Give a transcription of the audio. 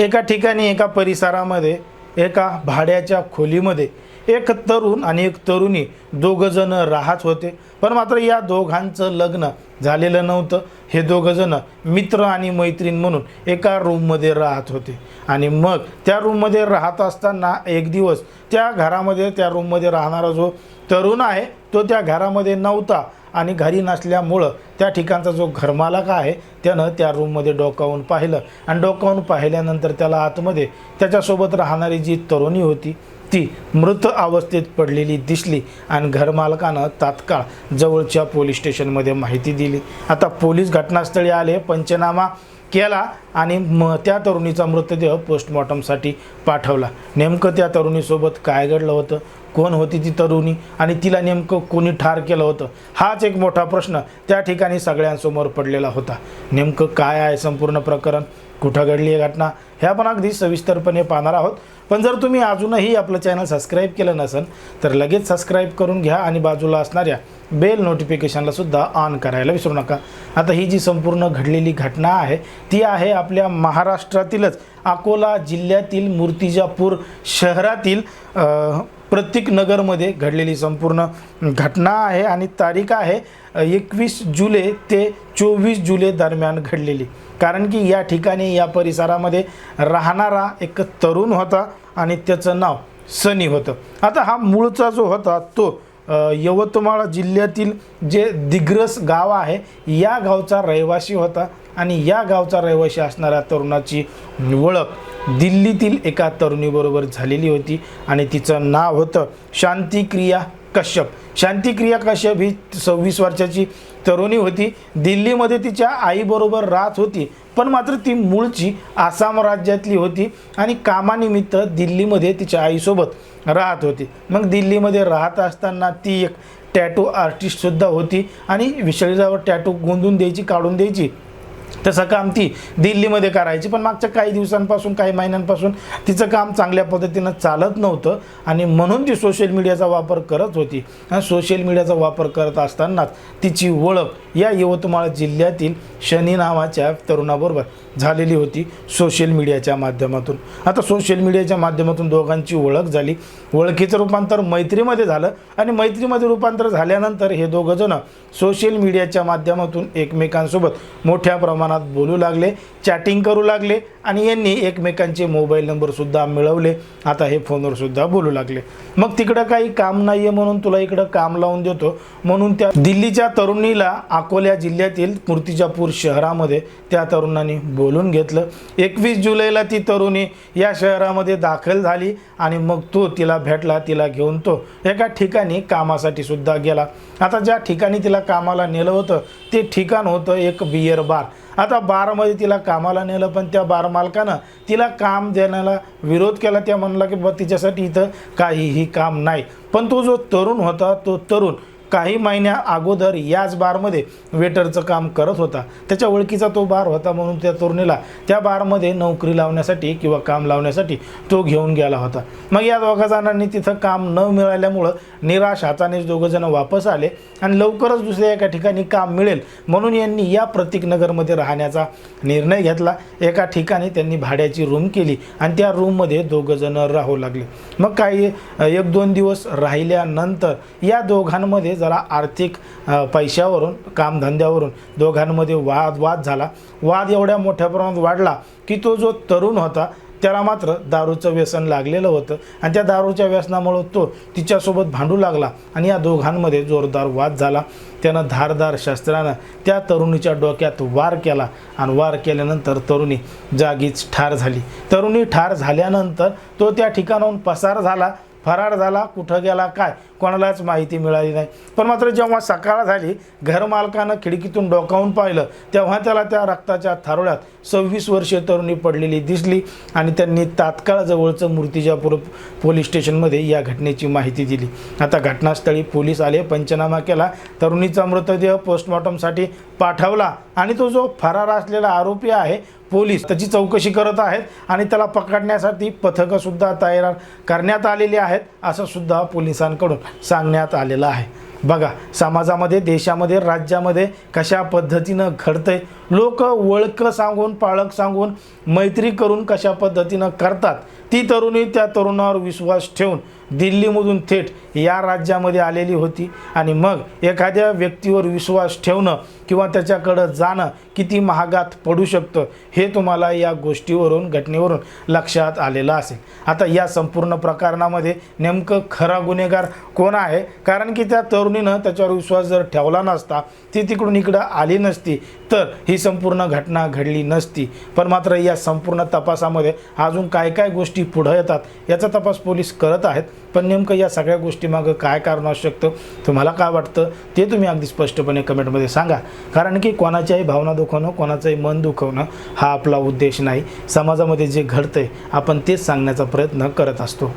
एका ठिकाणी एका परिसरामध्ये एका भाड्याच्या खोलीमध्ये एक तरुण आणि एक तरुणी दोघंजणं राहत होते. पण मात्र या दोघांचं लग्न झालेलं नव्हतं. हे दोघंजणं मित्र आणि मैत्रीण म्हणून एका रूममध्ये राहत होते. आणि मग त्या रूममध्ये राहत असताना एक दिवस त्या घरामध्ये त्या रूममध्ये राहणारा जो तरुण आहे तो त्या घरामध्ये नव्हता. आणि घरी नसल्यामुळं त्या ठिकाणचा जो घरमालक आहे त्यानं त्या रूममध्ये डोकावून पाहिलं. आणि डोकावून पाहिल्यानंतर त्याला आतमध्ये त्याच्यासोबत राहणारी जी तरुणी होती ती मृत अवस्थेत पडलेली दिसली आणि घरमालकानं तात्काळ जवळच्या पोलीस स्टेशनमध्ये माहिती दिली. आता पोलीस घटनास्थळी आले पंचनामा केला आणि म त्या तरुणीचा मृतदेह पोस्टमॉर्टमसाठी पाठवला. नेमकं त्या तरुणीसोबत काय घडलं होतं? कोण होती ती तरुणी? आणि तिला नेमकं कोणी ठार केलं होतं? हाच एक मोठा प्रश्न त्या ठिकाणी सगळ्यांसमोर पडलेला होता. नेमकं काय आहे संपूर्ण प्रकरण? कुठं घडली आहे घटना? ह्या पण अगदी सविस्तरपणे पाहणार आहोत. पण जर तुम्ही अजूनही आपलं चॅनल सबस्क्राईब केलं नसेल तर लगेच सबस्क्राईब करून घ्या आणि बाजूला असणाऱ्या बेल नोटिफिकेशनला सुद्धा ऑन करायला विसरू नका. आता ही जी संपूर्ण घडलेली घटना आहे ती आहे आपल्या महाराष्ट्रातीलच. अकोला जिल्ह्यातील मूर्तिजापूर शहरातील प्रत्येक नगरमध्ये घडलेली संपूर्ण घटना आहे आणि तारीख आहे एकवीस जुलै ते चोवीस जुलै दरम्यान घडलेली. कारण की या ठिकाणी या परिसरामध्ये राहणारा एक तरुण होता आणि त्याचं नाव सनी होतं. आता हा मूळचा जो होता तो यवतमाळ जिल्ह्यातील जे दिग्रस गाव आहे या गावचा रहिवासी होता आणि या गावचा रहिवासी असणाऱ्या तरुणाची ओळख दिल्लीतील एका तरुणीबरोबर झालेली होती आणि तिचं नाव होतं शांतिक्रिया कश्यप. शांतिक्रिया कश्यप ही सव्वीस वर्षाची तरुणी होती. दिल्लीमध्ये तिच्या आईबरोबर राहत होती पण मात्र ती मूळची आसाम राज्यातली होती आणि कामानिमित्त दिल्लीमध्ये तिच्या आईसोबत राहत होती. मग दिल्लीमध्ये राहत असताना ती एक टॅटू आर्टिस्टसुद्धा होती आणि विषळीजावर टॅटू गोंधून द्यायची काढून द्यायची. तसं काम ती दिल्लीमध्ये करायची पण मागच्या काही दिवसांपासून काही महिन्यांपासून तिचं काम चांगल्या पद्धतीनं चालत नव्हतं आणि म्हणून ती सोशल मीडियाचा वापर करत होती. आणि सोशल मीडियाचा वापर करत असतानाच तिची ओळख या यवतमाळ जिल्ह्यातील शनी नावाच्या तरुणाबरोबर झालेली होती सोशल मीडियाच्या माध्यमातून. आता सोशल मीडियाच्या माध्यमातून दोघांची ओळख झाली. ओळखीचं रूपांतर मैत्रीमध्ये झालं आणि मैत्रीमध्ये रूपांतर झाल्यानंतर हे दोघंजणं सोशल मीडियाच्या माध्यमातून एकमेकांसोबत मोठ्या प्रमाणात बोलू लागले चॅटिंग करू लागले आणि यांनी एकमेकांचे मोबाईल नंबरसुद्धा मिळवले. आता हे फोनवर सुद्धा बोलू लागले. मग तिकडं काही काम नाही आहे म्हणून तुला इकडं काम लावून देतो. म्हणून त्या दिल्लीच्या तरुणीला अकोल्या जिल्ह्यातील मूर्तिजापूर शहरामध्ये त्या तरुणाने बोलून घेतलं. एकवीस जुलैला ती तरुणी या शहरामध्ये दाखल झाली आणि मग तो तिला भेटला तिला घेऊन तो एका ठिकाणी कामासाठी सुद्धा गेला. आता ज्या ठिकाणी तिला कामाला नेलं होतं ते ठिकाण होतं एक बियर बार. आता बारमध्ये तिला कामाला नेलं पण त्या बार मालकानं तिला काम देण्याला विरोध केला. त्या म्हणला की बा तिच्यासाठी इथं काहीही काम नाही. पण तो जो तरुण होता तो तरुण काही महिन्या अगोदर याच बारमध्ये वेटरचं काम करत होता. त्याच्या ओळखीचा तो बार होता म्हणून त्या तरुणीला त्या बारमध्ये नोकरी लावण्यासाठी किंवा काम लावण्यासाठी तो घेऊन गेला होता. मग या दोघा जणांनी तिथं काम न मिळाल्यामुळं निराश हाताने दोघंजण वापस आले आणि लवकरच दुसऱ्या एका ठिकाणी काम मिळेल म्हणून यांनी या प्रतीकनगरमध्ये राहण्याचा निर्णय घेतला. एका ठिकाणी त्यांनी भाड्याची रूम केली आणि त्या रूममध्ये दोघंजणं राहू लागले. मग काही एक दोन दिवस राहिल्यानंतर या दोघांमध्ये जरा आर्थिक पैशावरून कामधंद्यावरून दोघांमध्ये वाद वाद झाला. वाद एवढ्या मोठ्या प्रमाणात वाढला की तो जो तरुण होता त्याला मात्र दारूचं व्यसन लागलेलं होतं. आणि त्या दारूच्या व्यसनामुळं तो तिच्यासोबत भांडू लागला आणि या दोघांमध्ये जोरदार वाद झाला. त्यानं धारदार शस्त्रानं त्या तरुणीच्या डोक्यात वार केला आणि वार केल्यानंतर तरुणी जागीच ठार झाली. तरुणी ठार झाल्यानंतर तो त्या ठिकाणाहून पसार झाला. फरार झाला कुठं गेला काय? कोणालाच माहिती मिळाली नाही. पण मात्र जेव्हा सकाळ झाली घरमालकानं खिडकीतून डोकावून पाहिलं तेव्हा त्याला त्या रक्ताच्या थारोळ्यात सव्वीस वर्षीय तरुणी पडलेली दिसली आणि त्यांनी तात्काळ जवळचं मूर्तिजापूर पोलीस स्टेशनमध्ये या घटनेची माहिती दिली. आता घटनास्थळी पोलीस आले पंचनामा केला तरुणीचा मृतदेह पोस्टमॉर्टमसाठी पाठवला आणि तो जो फरार असलेला आरोपी आहे पोलीस त्याची चौकशी करत आहेत आणि त्याला पकडण्यासाठी पथकंसुद्धा तयार करण्यात आलेली आहेत असं सुद्धा पोलिसांकडून सांगण्यात आलेलं आहे. बघा समाजामध्ये देशामध्ये राज्यामध्ये कशा पद्धतीनं घडतंय लोक वळख सांगून पाळख सांगून मैत्री करून कशा पद्धतीनं करतात ती तरुणी त्या तरुणावर विश्वास ठेवून दिल्लीमधून थेट या राज्यामध्ये आलेली होती. आणि मग एखाद्या व्यक्तीवर विश्वास ठेवणं किंवा त्याच्याकडं जाणं किती महागात पडू शकतं हे तुम्हाला या गोष्टीवरून घटनेवरून लक्षात आलेलं असेल. आता या संपूर्ण प्रकरणामध्ये नेमकं खरा गुन्हेगार कोण आहे? कारण की त्या तरुणीनं त्याच्यावर विश्वास जर ठेवला नसता ती तिकडून इकडं आली नसती तर ही संपूर्ण घटना घडली नसती. पण मात्र या संपूर्ण तपासामध्ये अजून काय काय गोष्टी पुढं येतात याचा तपास पोलीस करत आहेत. पण नेमकं या सगळ्या गोष्टीमागं काय कारण असू शकतं? तुम्हाला काय वाटतं? ते तुम्ही अगदी स्पष्टपणे कमेंटमध्ये सांगा. कारण की कोणाच्याही भावना दुखवणं कोणाचंही मन दुखवणं हा आपला उद्देश नाही. समाजामध्ये जे घडतंय आपण तेच सांगण्याचा प्रयत्न करत असतो.